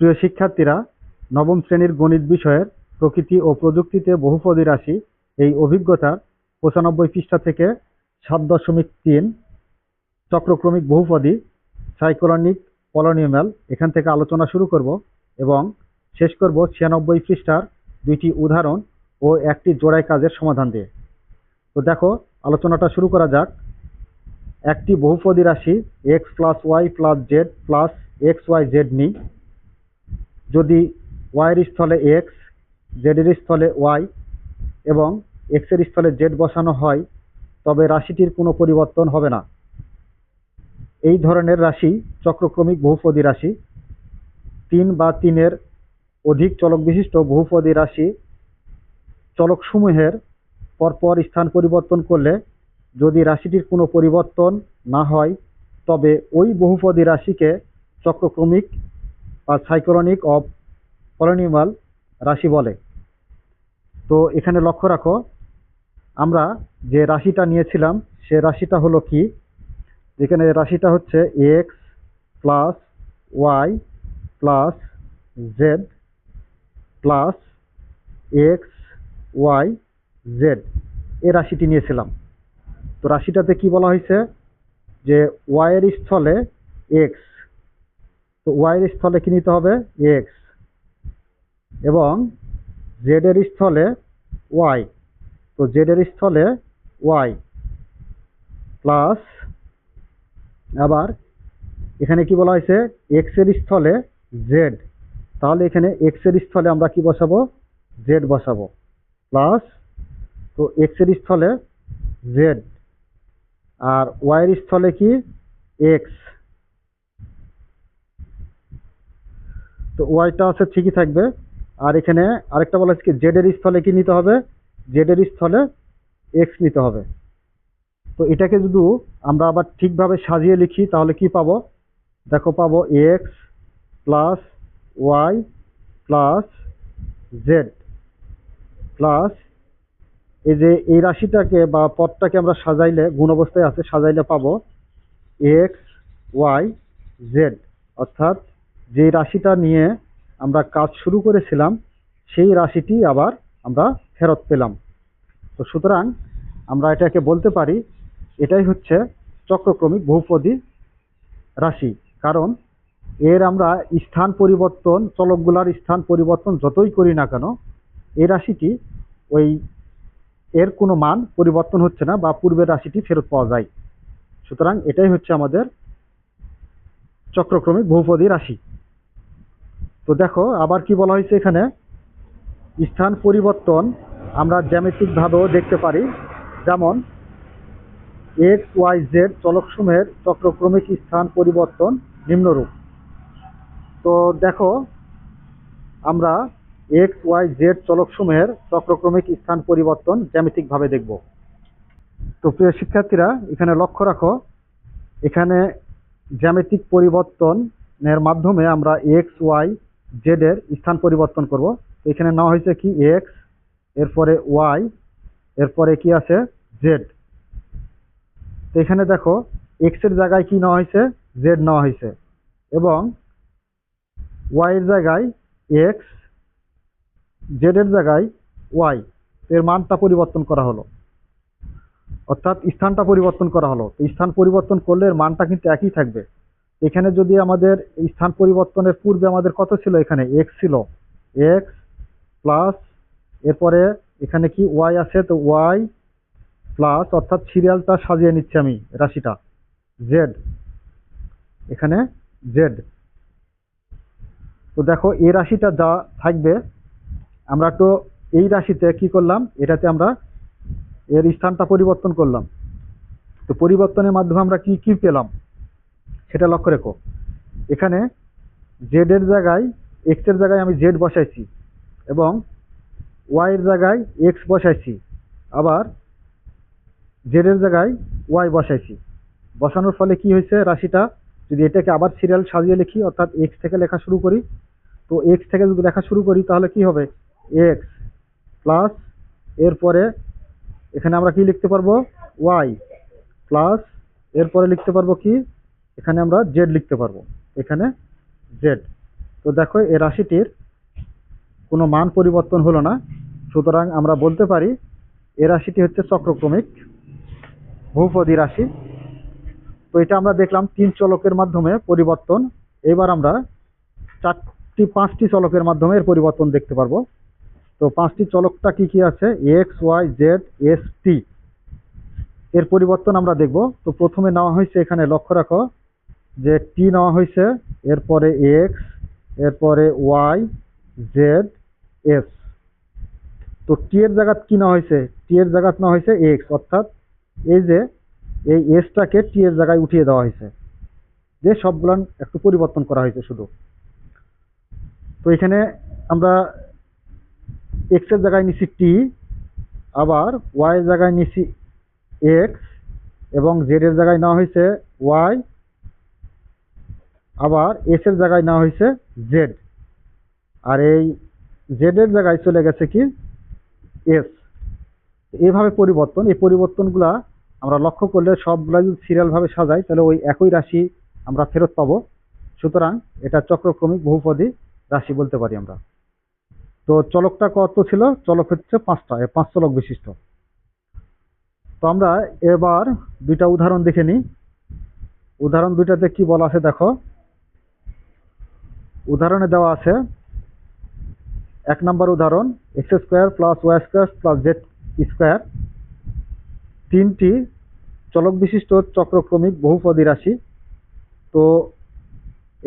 প্রিয় শিক্ষার্থীরা, নবম শ্রেণির গণিত বিষয়ের প্রকৃতি ও প্রযুক্তিতে বহুপদী রাশি এই অভিজ্ঞতার পঁচানব্বই পৃষ্ঠা থেকে সাত দশমিক তিন চক্রক্রমিক বহুপদী সাইকোলনিক পলিনোমিয়াল এখান থেকে আলোচনা শুরু করব এবং শেষ করব ছিয়ানব্বই পৃষ্ঠার দুইটি উদাহরণ ও একটি জোড়াই কাজের সমাধান দিয়ে। তো দেখো, আলোচনাটা শুরু করা যাক। একটি বহুপদী রাশি X plus Y plus Z plus X Y Z নিই। যদি ওয়াইয়ের স্থলে এক্স জেডের স্থলে ওয়াই এবং এক্সের স্থলে জেড বসানো হয়, তবে রাশিটির কোনো পরিবর্তন হবে না। এই ধরনের রাশি চক্রক্রমিক বহুপদী রাশি। তিন বা তিনের অধিক চলক বিশিষ্ট বহুপদী রাশি চলকসমূহের পরপর স্থান পরিবর্তন করলে যদি রাশিটির কোনো পরিবর্তন না হয়, তবে ওই বহুপদী রাশিকে চক্রক্রমিক বা সাইক্লোনিক অফ পলিনোমিয়াল রাশি বলে। তো এখানে লক্ষ্য রাখো, আমরা যে রাশিটা নিয়েছিলাম, সে রাশিটা হলো কি? এখানে রাশিটা হচ্ছে X plus Y plus Z plus X Y Z এ রাশিটি নিয়েছিলাম। তো রাশিটাতে কি বলা হয়েছে? যে ওয়াইয়ের স্থলে এক্স তো ওয়াইয়ের স্থলে কি নিতে হবে? এক্স এবং জেডের স্থলে ওয়াই তো জেডের স্থলে ওয়াই প্লাস আবার এখানে কি বলা হয়েছে? এক্সের স্থলে জেড তাহলে এখানে এক্সের স্থলে আমরা কি বসাবো? জেড বসাবো। প্লাস তো এক্সের স্থলে জেড আর ওয়াই এর স্থলে কি? এক্স তো ওয়াইটা আছে ঠিকই থাকবে। আর এখানে আরেকটা বলা হচ্ছে কি জেড এর স্থলে কি নিতে হবে? জেড এর স্থলে এক্স নিতে হবে। তো এটাকে যদি আমরা আবার ঠিকভাবে সাজিয়ে লিখি, তাহলে কি পাবো? দেখো পাবো X plus Y plus Z plus এই যে এই রাশিটাকে বা পদটাকে আমরা সাজাইলে, গুণ অবস্থায় আছে, সাজাইলে পাবো এক্স ওয়াই জেড অর্থাৎ যে রাশিটা নিয়ে আমরা কাজ শুরু করেছিলাম, সেই রাশিটি আবার আমরা ফেরত পেলাম। তো সুতরাং আমরা এটাকে বলতে পারি, এটাই হচ্ছে চক্রক্রমিক বহুপদী রাশি। কারণ এর আমরা স্থান পরিবর্তন, চলকগুলার স্থান পরিবর্তন যতই করি না কেন, এই রাশিটি ওই এর কোনো মান পরিবর্তন হচ্ছে না বা পূর্বের রাশিটি ফেরত পাওয়া যায়। সুতরাং এটাই হচ্ছে আমাদের চক্রক্রমিক বহুপদী রাশি। তো দেখো, আবার কি বলা হয়েছে এখানে? স্থান পরিবর্তন আমরা জ্যামিতিক ভাবেও দেখতে পারি। যেমন এক্স ওয়াই জেড চলকসমূহের চক্রক্রমিক স্থান পরিবর্তন নিম্নরূপ। তো দেখো, আমরা এক্স ওয়াই জেড চলকসমূহের চক্রক্রমিক স্থান পরিবর্তন জ্যামিতিক ভাবে দেখব। তো প্রিয় শিক্ষার্থীরা, এখানে লক্ষ্য রাখো, এখানে জ্যামিতিক পরিবর্তনের মাধ্যমে আমরা এক্স ওয়াই জেড এর স্থান পরিবর্তন করব। এখানে নেওয়া হয়েছে কি? এক্স এরপরে ওয়াই এরপরে কি আছে? জেড এখানে দেখো এক্সের জায়গায় কি নেওয়া হয়েছে? জেড নেওয়া হয়েছে। এবং ওয়াই এর জায়গায় এক্স জেড এর জায়গায় ওয়াই এর মানটা পরিবর্তন করা হলো। অর্থাৎ স্থানটা পরিবর্তন করা হলো। স্থান পরিবর্তন করলে এর মানটা কিন্তু একই থাকবে। এখানে যদি আমাদের স্থান পরিবর্তনের পূর্বে আমাদের কত ছিল এখানে? এক্স ছিল। এক্স প্লাস এরপরে এখানে কি ওয়াই আছে? তো ওয়াই প্লাস অর্থাৎ সিরিয়ালটা সাজিয়ে নিচ্ছি আমি রাশিটা। জেড এখানে জেড তো দেখো, এই রাশিটা যা থাকবে, আমরা তো এই রাশিতে কি করলাম? এটাতে আমরা এর স্থানটা পরিবর্তন করলাম। তো পরিবর্তনের মাধ্যমে আমরা কি কি পেলাম? সেটা লক্ষ্য রেখো। এখানে জেড এর জায়গায় এক্সের জায়গায় আমি জেড বসাইছি এবং ওয়াই এর জায়গায় এক্স বসাইছি। আবার জেড এর জায়গায় ওয়াই বসাইছি। বসানোর ফলে কি হয়েছে? রাশিটা যদি এটাকে আবার সিরিয়াল সাজিয়ে লিখি, অর্থাৎ এক্স থেকে লেখা শুরু করি, তো এক্স থেকে যদি লেখা শুরু করি, তাহলে কি হবে? এক্স প্লাস এরপরে এখানে আমরা কি লিখতে পারব? ওয়াই প্লাস এরপরে লিখতে পারব কি? এখানে আমরা জেড লিখতে পারব। এখানে জেড তো দেখো এই রাশিটির কোনো মান পরিবর্তন হলো না। সুতরাং আমরা বলতে পারি, এ রাশিটি হচ্ছে চক্রক্রমিক বহুপদী রাশি। তো এটা আমরা দেখলাম তিন চলকের মাধ্যমে পরিবর্তন। এবার আমরা চারটি, পাঁচটি চলকের মাধ্যমে এর পরিবর্তন দেখতে পারব। তো পাঁচটি চলকটা কি কি আছে? X Y Z S T এর পরিবর্তন আমরা দেখব। তো প্রথমে নেওয়া হয়েছে এখানে লক্ষ্য রাখো যে টি নেওয়া হয়েছে, এরপরে এক্স এরপরে ওয়াই জেড এস তো টি এর জায়গাত কি নেওয়া হয়েছে? টি এর জায়গাত নেওয়া হয়েছে এক্স অর্থাৎ এই যে, এই এসটাকে টি এর জায়গায় উঠিয়ে দেওয়া হয়েছে। যে সবগুলান একটু পরিবর্তন করা হয়েছে শুধু। তো এখানে আমরা এক্সের জায়গায় নিছি টি আবার ওয়াই এর জায়গায় নিছি এক্স এবং জেড এর জায়গায় নেওয়া হয়েছে ওয়াই আবার এস এর জায়গায় নেওয়া হয়েছে জেড আর এই জেড এর জায়গায় চলে গেছে কি? এস এভাবে পরিবর্তন, এই পরিবর্তনগুলা আমরা লক্ষ্য করলে সবগুলা যদি সিরিয়ালভাবে সাজাই, তাহলে ওই একই রাশি আমরা ফেরত পাবো। সুতরাং এটা চক্রক্রমিক বহুপদী রাশি বলতে পারি আমরা। তো চলকটা কত ছিল? চলক হচ্ছে পাঁচটা পাঁচ চলক বিশিষ্ট। তো আমরা এবার দুইটা উদাহরণ দেখে নিই। উদাহরণ দুইটাতে কি বলা আছে দেখো। উদাহরণে দেওয়া আছে, এক নম্বর উদাহরণ X square plus Y square plus Z square তিনটি চলক বিশিষ্ট চক্রক্রমিক বহুপদী রাশি। তো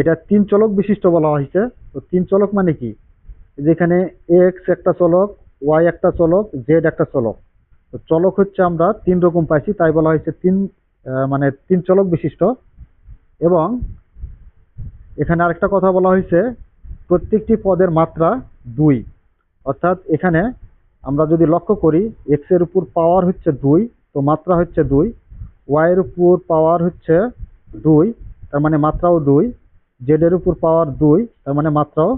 এটা তিন চলক বিশিষ্ট বলা হয়েছে, তো তিন চলক মানে কি? যেখানে এক্স একটা চলক ওয়াই একটা চলক জেড একটা চলক। তো চলক হচ্ছে আমরা তিন রকম পাইছি, তাই বলা হয়েছে তিন মানে তিন চলক বিশিষ্ট এবং এখানে আরেকটা কথা বলা হয়েছে, প্রত্যেকটি পদের মাত্রা দুই। অর্থাৎ এখানে আমরা যদি লক্ষ্য করি এক্সের উপর পাওয়ার হচ্ছে দুই, তো মাত্রা হচ্ছে দুই। ওয়াইয়ের উপর পাওয়ার হচ্ছে দুই, তার মানে মাত্রাও দুই। জেড এর উপর পাওয়ার দুই, তার মানে মাত্রাও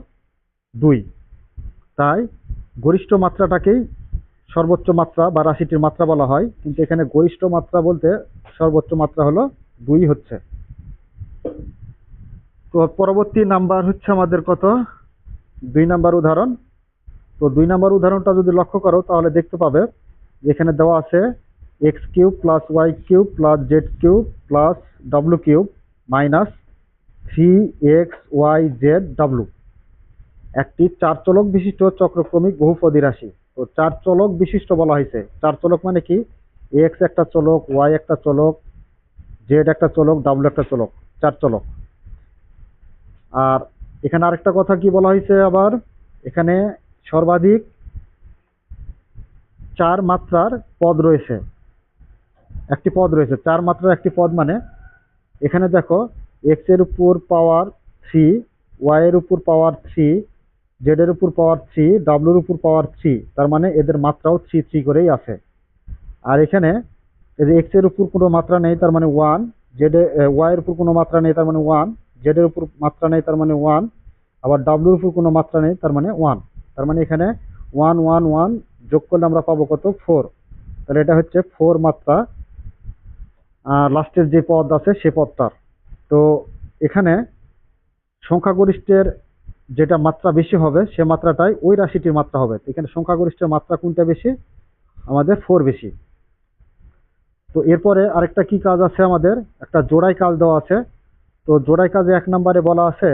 দুই। তাই গরিষ্ঠ মাত্রাটাকেই সর্বোচ্চ মাত্রা বা রাশিটির মাত্রা বলা হয়, কিন্তু এখানে গরিষ্ঠ মাত্রা বলতে সর্বোচ্চ মাত্রা হলো দুই হচ্ছে। তো পরবর্তী নাম্বার হচ্ছে আমাদের কত? দুই নাম্বার উদাহরণ। তো দুই নাম্বার উদাহরণটা যদি লক্ষ্য করো, তাহলে দেখতে পাবে যেখানে দেওয়া আছে X cube plus Y cube plus Z cube plus W cube minus three X Y Z W একটি চার চলক বিশিষ্ট চক্রক্রমিক বহুপদী রাশি। তো চার চলক বিশিষ্ট বলা হয়েছে। চার চলক মানে কি? এক্স একটা চলক ওয়াই একটা চলক জেড একটা চলক ডাব্লু একটা চলক চার চলক আর এখানে আরেকটা কথা কি বলা হয়েছে আবার? এখানে সর্বাধিক চার মাত্রার পদ রয়েছে। একটি পদ রয়েছে। চার মাত্রার একটি পদ মানে এখানে দেখো এক্সের উপর পাওয়ার থ্রি ওয়াই এর উপর পাওয়ার থ্রি জেড এর উপর পাওয়ার থ্রি ডাব্লুর উপর পাওয়ার থ্রি তার মানে এদের মাত্রাও থ্রি থ্রি করেই আছে। আর এখানে যে এক্সের উপর কোনো মাত্রা নেই, তার মানে ওয়ান জেড ওয়াই এর উপর কোনো মাত্রা নেই, তার মানে ওয়ান জেড এর উপর মাত্রা নেই, তার মানে ওয়ান আবার ডাব্লুর উপর কোনো মাত্রা নেই, তার মানে ওয়ান তার মানে এখানে ওয়ান ওয়ান ওয়ান যোগ করলে আমরা পাবো কত? ফোর তাহলে এটা হচ্ছে ফোর মাত্রা লাস্টের যে পদ আছে সে পদটার। তো এখানে সংখ্যাগরিষ্ঠের যেটা মাত্রা বেশি হবে, সে মাত্রাটাই ওই রাশিটির মাত্রা হবে। এখানে সংখ্যাগরিষ্ঠের মাত্রা কোনটা বেশি? আমাদের ফোর বেশি। তো এরপরে আরেকটা কি কাজ আছে আমাদের? একটা জোড়াই কাজ দেওয়া আছে। তো জোড়াই কাজে এক নম্বরে বলা আছে,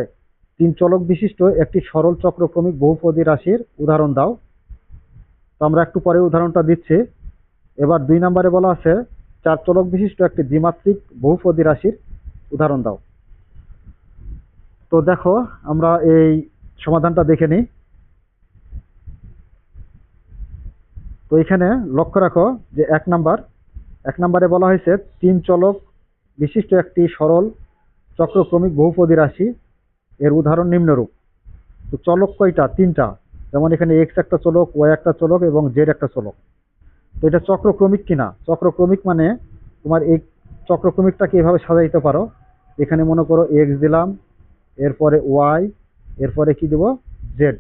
তিন চলক বিশিষ্ট একটি সরল চক্রক্রমিক বহুপদী রাশির উদাহরণ দাও। তো আমরা একটু পরে উদাহরণটা দিচ্ছি। এবার দুই নম্বরে বলা আছে, চার চলক বিশিষ্ট একটি দ্বিমাত্রিক বহুপদী রাশির উদাহরণ দাও। তো দেখো, আমরা এই সমাধানটা দেখে নিই। তো এখানে লক্ষ্য রাখো যে এক নাম্বার, এক নাম্বারে বলা হয়েছে, তিন চলক বিশিষ্ট একটি সরল চক্রক্রমিক বহুপদী রাশি এর উদাহরণ নিম্নরূপ। তো চলক কয়টা? তিনটা। যেমন এখানে এক্স একটা চলক ওয়াই একটা চলক এবং জেড একটা চলক। তো এটা চক্রক্রমিক কিনা? চক্রক্রমিক মানে তোমার এই চক্রক্রমিকটাকে এভাবে সাজাইতে পারো। এখানে মনে করো এক্স দিলাম, এরপরে ওয়াই এরপরে কি দেব? জেড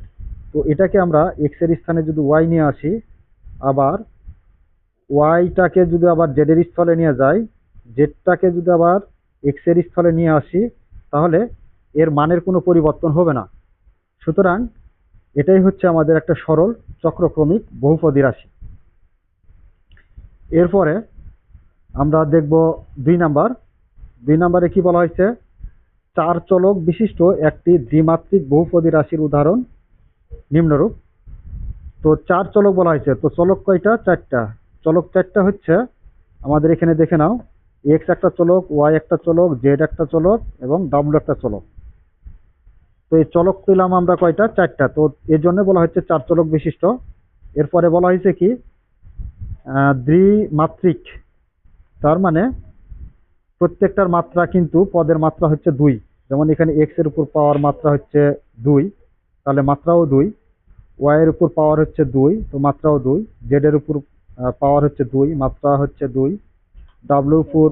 তো এটাকে আমরা এক্সের স্থানে যদি ওয়াই নিয়ে আসি, আবার ওয়াইটাকে যদি আবার জেডের স্থলে নিয়ে যাই জেডটাকে যদি আবার এক্সের স্থলে নিয়ে আসি, তাহলে এর মানের কোনো পরিবর্তন হবে না। সুতরাং এটাই হচ্ছে আমাদের একটা সরল চক্রক্রমিক বহুপদী রাশি। এরপরে আমরা দেখব দুই নাম্বার। দুই নাম্বারে কি বলা হয়েছে? চার চলক বিশিষ্ট একটি দ্বিমাত্রিক বহুপদী রাশির উদাহরণ নিম্নরূপ। তো চার চলক বলা হয়েছে। তো চলক কয়টা? চারটা। চলক চারটা হচ্ছে আমাদের এখানে দেখে নাও। এক্স একটা চলক ওয়াই একটা চলক জেড একটা চলক এবং ডাব্লু একটা চলক। তো এই চলক পেলাম আমরা কয়টা? চারটা। তো এর জন্য বলা হচ্ছে চার চলক বিশিষ্ট। এরপরে বলা হয়েছে কি? দ্বিমাত্রিক। তার মানে প্রত্যেকটার মাত্রা কিন্তু পদের মাত্রা হচ্ছে দুই। যেমন এখানে এক্সের উপর পাওয়ার মাত্রা হচ্ছে দুই, তাহলে মাত্রাও দুই। ওয়াই এর উপর পাওয়ার হচ্ছে দুই, তো মাত্রাও দুই। জেড এর উপর পাওয়ার হচ্ছে দুই, মাত্রা হচ্ছে দুই। ডাব্লিউ উপর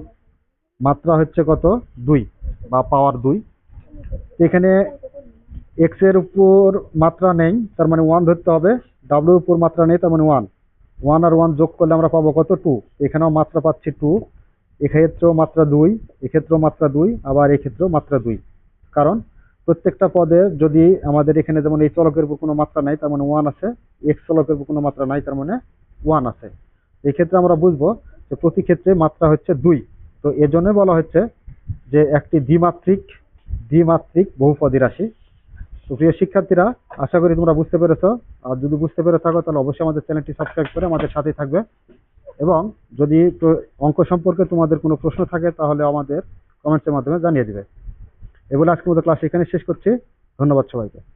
মাত্রা হচ্ছে কত? দুই বা পাওয়ার দুই। এখানে এক্সের উপর মাত্রা নেই, তার মানে ওয়ান ধরতে হবে। ডাব্লিউ উপর মাত্রা নেই, তার মানে ওয়ান ওয়ান আর ওয়ান যোগ করলে আমরা পাবো কত? টু এখানেও মাত্রা পাচ্ছি টু এক্ষেত্রেও মাত্রা দুই, এক্ষেত্রেও মাত্রা দুই, আবার এক্ষেত্রেও মাত্রা দুই। কারণ প্রত্যেকটা পদে যদি আমাদের এখানে যেমন এই চলকের উপর কোনো মাত্রা নাই, তার মানে ওয়ান আছে। এক্স চলকের উপর কোনো মাত্রা নাই, তার মানে ওয়ান আছে। এই ক্ষেত্রে আমরা বুঝব যে প্রতি ক্ষেত্রে মাত্রা হচ্ছে দুই। তো এর জন্য বলা হচ্ছে যে একটি দ্বিমাত্রিক দ্বিমাত্রিক বহুপদী রাশি। তো প্রিয় শিক্ষার্থীরা, আশা করি তোমরা বুঝতে পেরেছ। আর যদি বুঝতে পেরে থাকো, তাহলে অবশ্যই আমাদের চ্যানেলটি সাবস্ক্রাইব করে আমাদের সাথেই থাকবে। এবং যদি অঙ্ক সম্পর্কে তোমাদের কোনো প্রশ্ন থাকে, তাহলে আমাদের কমেন্টসের মাধ্যমে জানিয়ে দিবে। এগুলো আজকের মতো ক্লাস এখানে শেষ করছি। ধন্যবাদ সবাইকে।